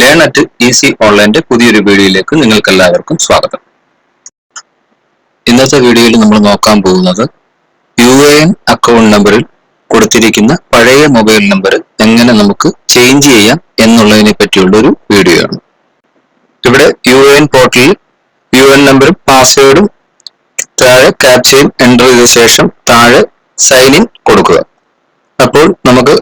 Learn at easy ഓൺലൈന്റെ പുതിയൊരു വീഡിയോയിലേക്ക് നിങ്ങൾക്ക് എല്ലാവർക്കും സ്വാഗതം. ഇന്നത്തെ വീഡിയോയിൽ നമ്മൾ നോക്കാൻ പോകുന്നത് യു എ എൻ അക്കൗണ്ട് നമ്പറിൽ കൊടുത്തിരിക്കുന്ന പഴയ മൊബൈൽ നമ്പർ എങ്ങനെ നമുക്ക് ചേഞ്ച് ചെയ്യാം എന്നുള്ളതിനെ പറ്റിയുള്ള ഒരു വീഡിയോ ആണ് ഇവിടെ യു എൻ പോർട്ടലിൽ യു എൻ നമ്പറും പാസ്വേഡും താഴെ ക്യാപ്ചയും എന്റർ ചെയ്ത ശേഷം താഴെ സൈൻ ഇൻ കൊടുക്കുക. അപ്പോൾ നമുക്ക്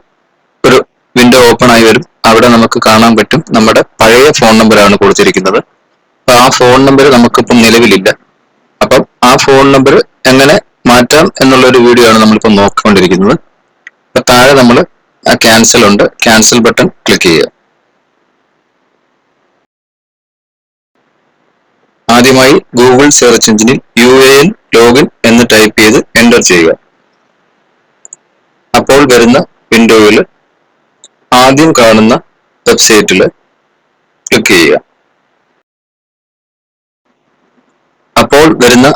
ഒരു വിൻഡോ ഓപ്പൺ ആയി വരും. അവിടെ നമുക്ക് കാണാൻ പറ്റും. നമ്മുടെ പഴയ ഫോൺ നമ്പറാണ് കൊടുത്തിരിക്കുന്നത്. അപ്പൊ ആ ഫോൺ നമ്പർ നമുക്കിപ്പം നിലവിലില്ല. അപ്പം ആ ഫോൺ നമ്പർ എങ്ങനെ മാറ്റാം എന്നുള്ള ഒരു വീഡിയോ ആണ് നമ്മളിപ്പോൾ നോക്കിക്കൊണ്ടിരിക്കുന്നത്. അപ്പൊ താഴെ നമ്മൾ ആ ക്യാൻസൽ ഉണ്ട്. ക്യാൻസൽ ബട്ടൺ ക്ലിക്ക് ചെയ്യുക. ആദ്യമായി ഗൂഗിൾ സെർച്ച് എഞ്ചിനിൽ യു എ എൻ ലോഗിൻ എന്ന് ടൈപ്പ് ചെയ്ത് എന്റർ ചെയ്യുക. അപ്പോൾ വരുന്ന വിൻഡോയിൽ ആദ്യം കാണുന്ന വെബ്സൈറ്റിൽ ക്ലിക്ക് ചെയ്യുക. അപ്പോൾ വരുന്ന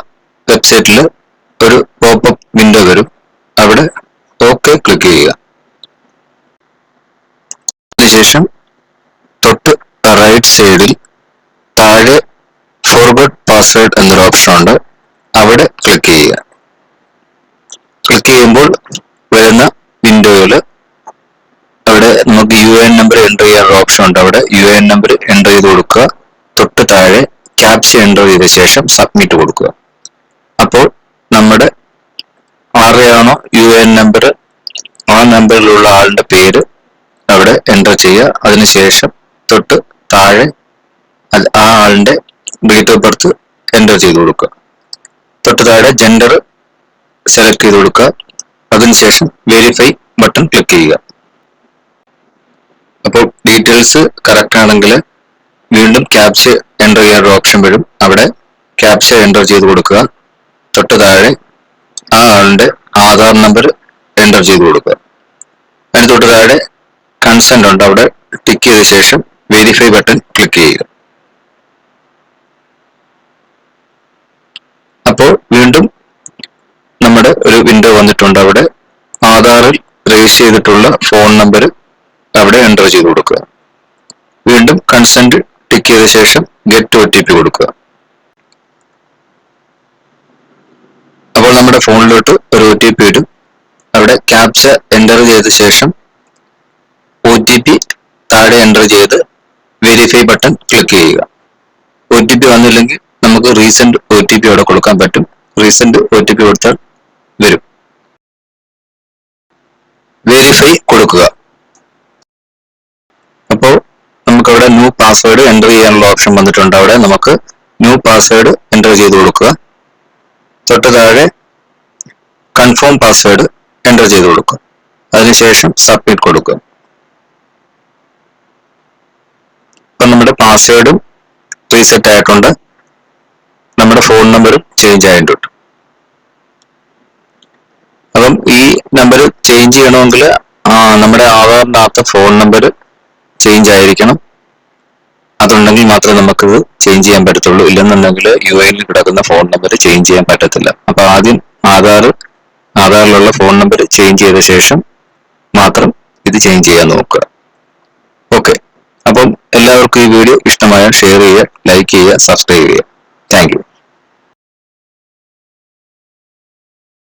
വെബ്സൈറ്റിൽ ഒരു പോപ്പപ്പ് വിൻഡോ വരും. അവിടെ ഓക്കെ ക്ലിക്ക് ചെയ്യുക. അതിനുശേഷം തൊട്ട് റൈറ്റ് സൈഡിൽ താഴെ ഫോർവേഡ് പാസ്വേഡ് എന്നൊരു ഓപ്ഷൻ ഉണ്ട്. അവിടെ ക്ലിക്ക് ചെയ്യുക. ക്ലിക്ക് ചെയ്യുമ്പോൾ വരുന്ന വിൻഡോയിൽ എൻ നമ്പർ എന്റർ ചെയ്യാനുള്ള ഓപ്ഷൻ ഉണ്ട് അവിടെ. യു എൻ നമ്പർ എന്റർ ചെയ്ത് കൊടുക്കുക. തൊട്ട് താഴെ ക്യാപ്ച എന്റർ ചെയ്ത ശേഷം സബ്മിറ്റ് കൊടുക്കുക. അപ്പോൾ നമ്മുടെ ആരെയാണോ യു എൻ നമ്പർ ആ നമ്പറിലുള്ള ആളുടെ പേര് അവിടെ എന്റർ ചെയ്യുക. അതിനുശേഷം തൊട്ട് താഴെ ആ ആളിന്റെ ഡേറ്റ് ഓഫ് ബർത്ത് എന്റർ ചെയ്ത് കൊടുക്കുക. തൊട്ട് താഴെ ജെൻഡർ സെലക്ട് ചെയ്ത് കൊടുക്കുക. അതിനുശേഷം വെരിഫൈ ബട്ടൺ ക്ലിക്ക് ചെയ്യുക. അപ്പോൾ ഡീറ്റെയിൽസ് കറക്റ്റ് ആണെങ്കിൽ വീണ്ടും ക്യാപ്ച എന്റർ ചെയ്യാൻ ഒരു ഓപ്ഷൻ വരും. അവിടെ ക്യാപ്ച എന്റർ ചെയ്ത് കൊടുക്കുക. തൊട്ട് താഴെ ആ ആളുടെ ആധാർ നമ്പർ എന്റർ ചെയ്ത് കൊടുക്കുക. അതിന് തൊട്ട് താഴെ കൺസെന്റ് ഉണ്ട്. അവിടെ ടിക്ക് ചെയ്ത ശേഷം വെരിഫൈ ബട്ടൺ ക്ലിക്ക് ചെയ്യുക. അപ്പോൾ വീണ്ടും നമ്മുടെ ഒരു വിൻഡോ വന്നിട്ടുണ്ട്. അവിടെ ആധാറിൽ രജിസ്റ്റർ ചെയ്തിട്ടുള്ള ഫോൺ നമ്പർ അവിടെ എന്റർ ചെയ്ത് കൊടുക്കുക. വീണ്ടും കൺസെന്റ് ടിക്ക് ചെയ്ത ശേഷം ഗെറ്റ് ഒ ടി പി കൊടുക്കുക. അപ്പോൾ നമ്മുടെ ഫോണിലോട്ട് ഒരു ഒ ടി പി ഇടും അവിടെ ക്യാപ്ച എന്റർ ചെയ്ത ശേഷം ഒ ടി പി താഴെ എന്റർ ചെയ്ത് വെരിഫൈ ബട്ടൺ ക്ലിക്ക് ചെയ്യുക. ഒ ടി പി വന്നില്ലെങ്കിൽ നമുക്ക് റീസെന്റ് ഒ ടി പി അവിടെ കൊടുക്കാൻ പറ്റും. റീസെന്റ് ഒ ടി പി കൊടുത്താൽ വരും. വെരിഫൈ കൊടുക്കുക. പാസ്വേഡ് എന്റർ ചെയ്യാനുള്ള ഓപ്ഷൻ വന്നിട്ടുണ്ട് അവിടെ. നമുക്ക് ന്യൂ പാസ്വേഡ് എന്റർ ചെയ്ത് കൊടുക്കുക. തൊട്ട് താഴെ കൺഫേം പാസ്വേഡ് എന്റർ ചെയ്ത് കൊടുക്കുക. അതിനുശേഷം സബ്മിറ്റ് കൊടുക്കുക. ഇപ്പം നമ്മുടെ പാസ്വേഡും റീസെറ്റ് ആയിട്ടുണ്ട്. നമ്മുടെ ഫോൺ നമ്പറും ചേഞ്ച് ആയിട്ടുണ്ട് അപ്പം ഈ നമ്പർ ചേഞ്ച് ചെയ്യണമെങ്കിൽ നമ്മുടെ ആധാറിനകത്ത് ഫോൺ നമ്പർ ചേഞ്ച് ആയിരിക്കണം. അതുണ്ടെങ്കിൽ മാത്രമേ നമുക്ക് ചേഞ്ച് ചെയ്യാൻ പറ്റത്തുള്ളൂ. ഇല്ലെന്നുണ്ടെങ്കിൽ യു ഐയിൽ കിടക്കുന്ന ഫോൺ നമ്പർ ചേഞ്ച് ചെയ്യാൻ പറ്റത്തില്ല. അപ്പൊ ആദ്യം ആധാർ ആധാറിലുള്ള ഫോൺ നമ്പർ ചേഞ്ച് ചെയ്ത ശേഷം മാത്രം ഇത് ചേഞ്ച് ചെയ്യാൻ നോക്കുക. ഓക്കെ അപ്പം എല്ലാവർക്കും ഈ വീഡിയോ ഇഷ്ടമായ ഷെയർ ചെയ്യുക ലൈക്ക് ചെയ്യുക സബ്സ്ക്രൈബ് ചെയ്യുക. താങ്ക്